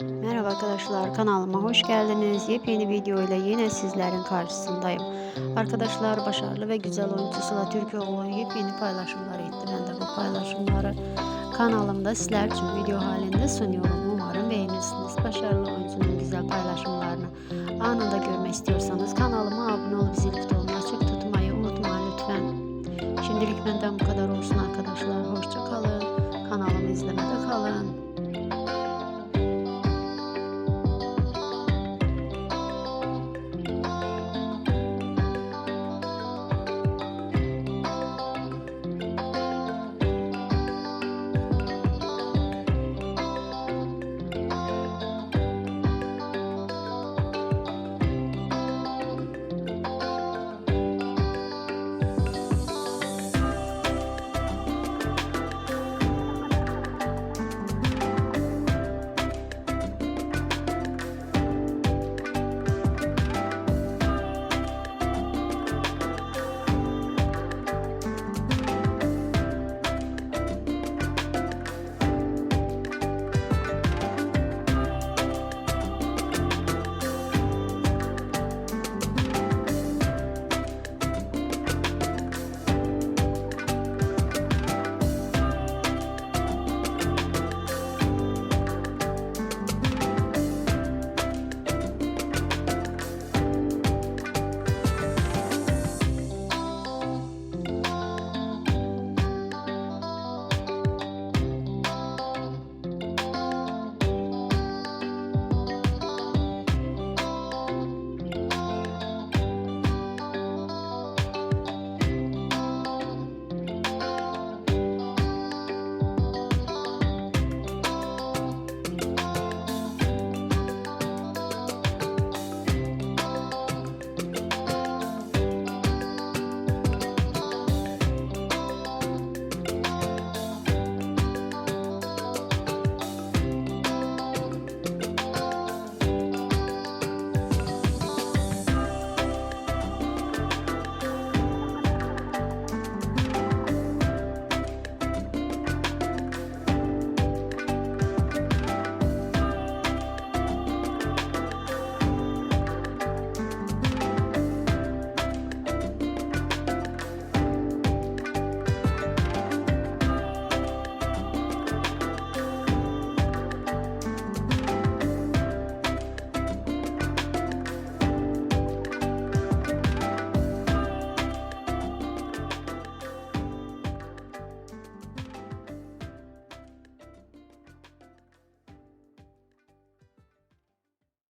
Merhaba arkadaşlar kanalıma hoş geldiniz. Yepyeni video ile yine sizlerin karşısındayım. Arkadaşlar başarılı ve güzel oyuncu Sıla Türkoğlu yepyeni paylaşımlar etti. Ben de bu paylaşımları kanalımda sizler için video halinde sunuyorum. Umarım beğenirsiniz. Başarılı oyuncunun güzel paylaşımlarını anında görmek istiyorsanız kanalıma abone olup zil butonunu açık tutmayı unutmayın lütfen. Şimdilik benden bu kadar olsun arkadaşlar. Hoşçakalın.